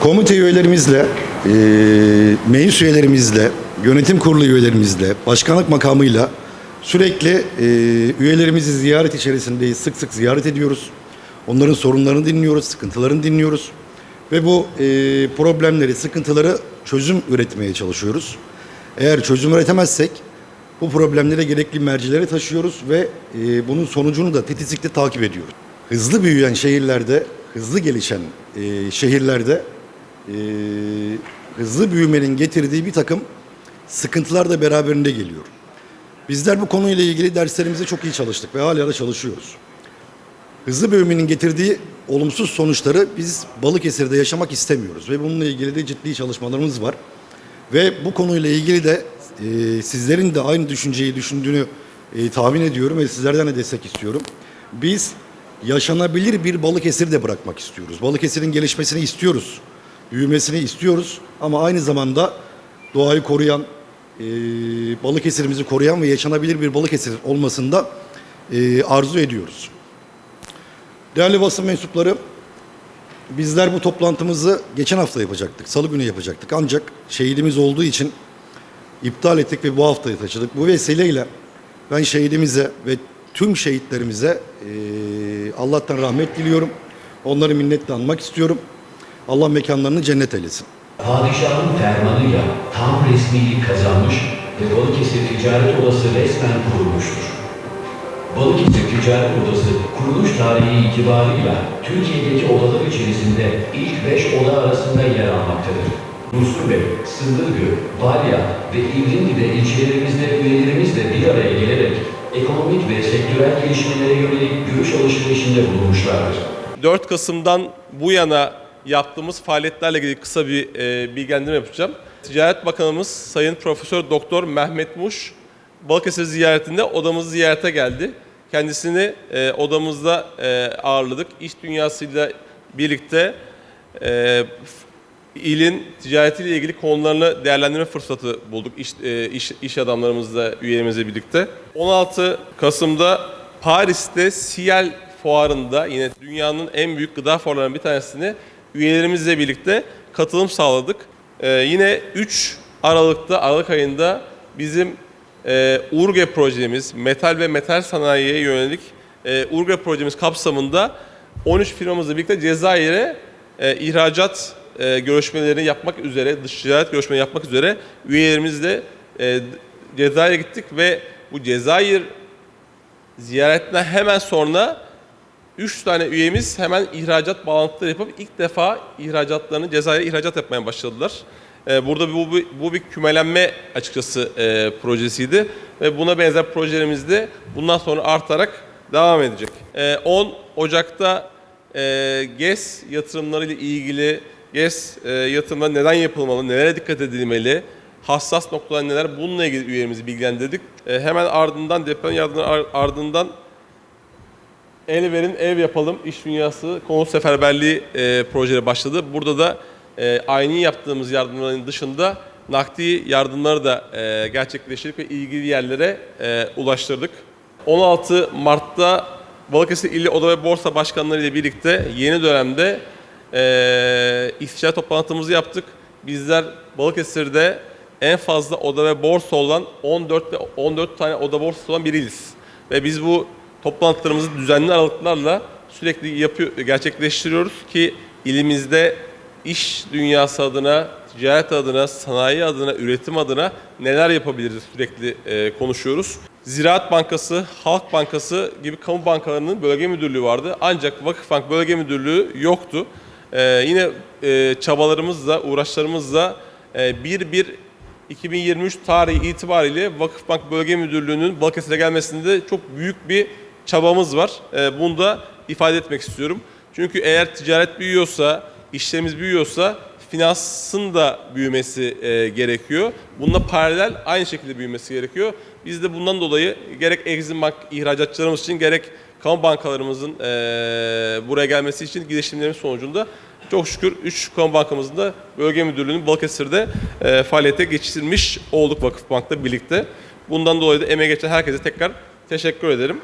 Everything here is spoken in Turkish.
Komite üyelerimizle, e, meclis üyelerimizle, yönetim kurulu üyelerimizle, başkanlık makamıyla sürekli e, üyelerimizi ziyaret içerisindeyiz. Sık sık ziyaret ediyoruz. Onların sorunlarını dinliyoruz, sıkıntılarını dinliyoruz. Ve bu e, problemleri, sıkıntıları çözüm üretmeye çalışıyoruz. Eğer çözüm üretemezsek bu problemlere gerekli mercilere taşıyoruz ve e, bunun sonucunu da titizlikle takip ediyoruz. Hızlı büyüyen şehirlerde, hızlı gelişen e, şehirlerde e, hızlı büyümenin getirdiği bir takım sıkıntılar da beraberinde geliyor. Bizler bu konuyla ilgili derslerimizde çok iyi çalıştık ve hala da çalışıyoruz. Hızlı büyümenin getirdiği olumsuz sonuçları biz Balıkesir'de yaşamak istemiyoruz ve bununla ilgili de ciddi çalışmalarımız var. Ve bu konuyla ilgili de e, sizlerin de aynı düşünceyi düşündüğünü e, tahmin ediyorum ve sizlerden de destek istiyorum. Biz yaşanabilir bir Balıkesir de bırakmak istiyoruz. Balıkesir'in gelişmesini istiyoruz. Büyümesini istiyoruz ama aynı zamanda doğayı koruyan, e, Balıkesir'imizi koruyan ve yaşanabilir bir Balıkesir olmasını da e, arzu ediyoruz. Değerli basın mensupları, bizler bu toplantımızı geçen hafta yapacaktık, salı günü yapacaktık. Ancak şehidimiz olduğu için iptal ettik ve bu haftaya taşıdık. Bu vesileyle ben şehidimize ve tüm şehitlerimize eee, Allah'tan rahmet diliyorum. Onları minnetle anmak istiyorum. Allah mekanlarını cennet eylesin. Padişahın fermanıyla tam resmiliği kazanmış ve Balıkesir Ticaret Odası resmen kurulmuştur. Balıkesir Ticaret Odası kuruluş tarihi itibarıyla Türkiye'deki odalar içerisinde ilk 5 oda arasında yer almaktadır. Ruslu Bey, Sındırgı, Balya ve İvrindi'de ilçelerimizde üyelerimizle bir araya gelerek ekonomik ve sektörel gelişmelere yönelik görüş alışverişinde bulunmuşlardır. 4 Kasım'dan bu yana yaptığımız faaliyetlerle ilgili kısa bir e, bilgilendirme yapacağım. Ticaret Bakanımız Sayın Profesör Doktor Mehmet Muş Balıkesir ziyaretinde odamızı ziyarete geldi. Kendisini e, odamızda e, ağırladık. İş dünyasıyla birlikte e, ilin ticaretiyle ilgili konularını değerlendirme fırsatı bulduk iş, e, iş, iş adamlarımızla, üyelerimizle birlikte. 16 Kasım'da Paris'te Siel fuarında yine dünyanın en büyük gıda fuarlarından bir tanesini üyelerimizle birlikte katılım sağladık. E, yine 3 Aralık'ta, Aralık ayında bizim e, URGE projemiz, metal ve metal sanayiye yönelik e, URGE projemiz kapsamında 13 firmamızla birlikte Cezayir'e e, ihracat e, görüşmelerini yapmak üzere, dış ticaret görüşmeleri yapmak üzere üyelerimizle e, Cezayir'e gittik ve bu Cezayir ziyaretinden hemen sonra 3 tane üyemiz hemen ihracat bağlantıları yapıp ilk defa ihracatlarını Cezayir'e ihracat yapmaya başladılar. Ee, Burada bu, bu, bu bir kümelenme açıkçası e, projesiydi ve buna benzer projelerimiz de bundan sonra artarak devam edecek. Ee, 10 Ocak'ta e, GES yatırımlarıyla ilgili GES e, yatırımları neden yapılmalı, nelere dikkat edilmeli, hassas noktalar neler bununla ilgili üyelerimizi bilgilendirdik. E, hemen ardından deprem yardımları ar- ardından El verin ev yapalım iş dünyası konut seferberliği e, projeleri başladı. Burada da e, aynı yaptığımız yardımların dışında nakdi yardımları da e, gerçekleştirdik ve ilgili yerlere e, ulaştırdık. 16 Mart'ta Balıkesir İl Oda ve Borsa Başkanları ile birlikte yeni dönemde e, istişare toplantımızı yaptık. Bizler Balıkesir'de en fazla oda ve borsa olan 14 ve 14 tane oda borsası olan biriyiz. Ve biz bu toplantılarımızı düzenli aralıklarla sürekli yapıyor, gerçekleştiriyoruz ki ilimizde iş dünyası adına, ticaret adına, sanayi adına, üretim adına neler yapabiliriz sürekli e, konuşuyoruz. Ziraat Bankası, Halk Bankası gibi kamu bankalarının bölge müdürlüğü vardı. Ancak Vakıfbank bölge müdürlüğü yoktu. E, yine e, çabalarımızla, uğraşlarımızla e, 1-1 2023 tarihi itibariyle Vakıfbank Bölge Müdürlüğü'nün Balıkesir'e gelmesinde çok büyük bir çabamız var. Ee, Bunu da ifade etmek istiyorum. Çünkü eğer ticaret büyüyorsa, işlerimiz büyüyorsa finansın da büyümesi e, gerekiyor. Bununla paralel aynı şekilde büyümesi gerekiyor. Biz de bundan dolayı gerek Exim Bank ihracatçılarımız için gerek kamu bankalarımızın e, buraya gelmesi için girişimlerimiz sonucunda çok şükür 3 kamu bankamızın da bölge müdürlüğünü Balıkesir'de e, faaliyete geçirmiş olduk Vakıfbank'la birlikte. Bundan dolayı da emeğe geçen herkese tekrar teşekkür ederim.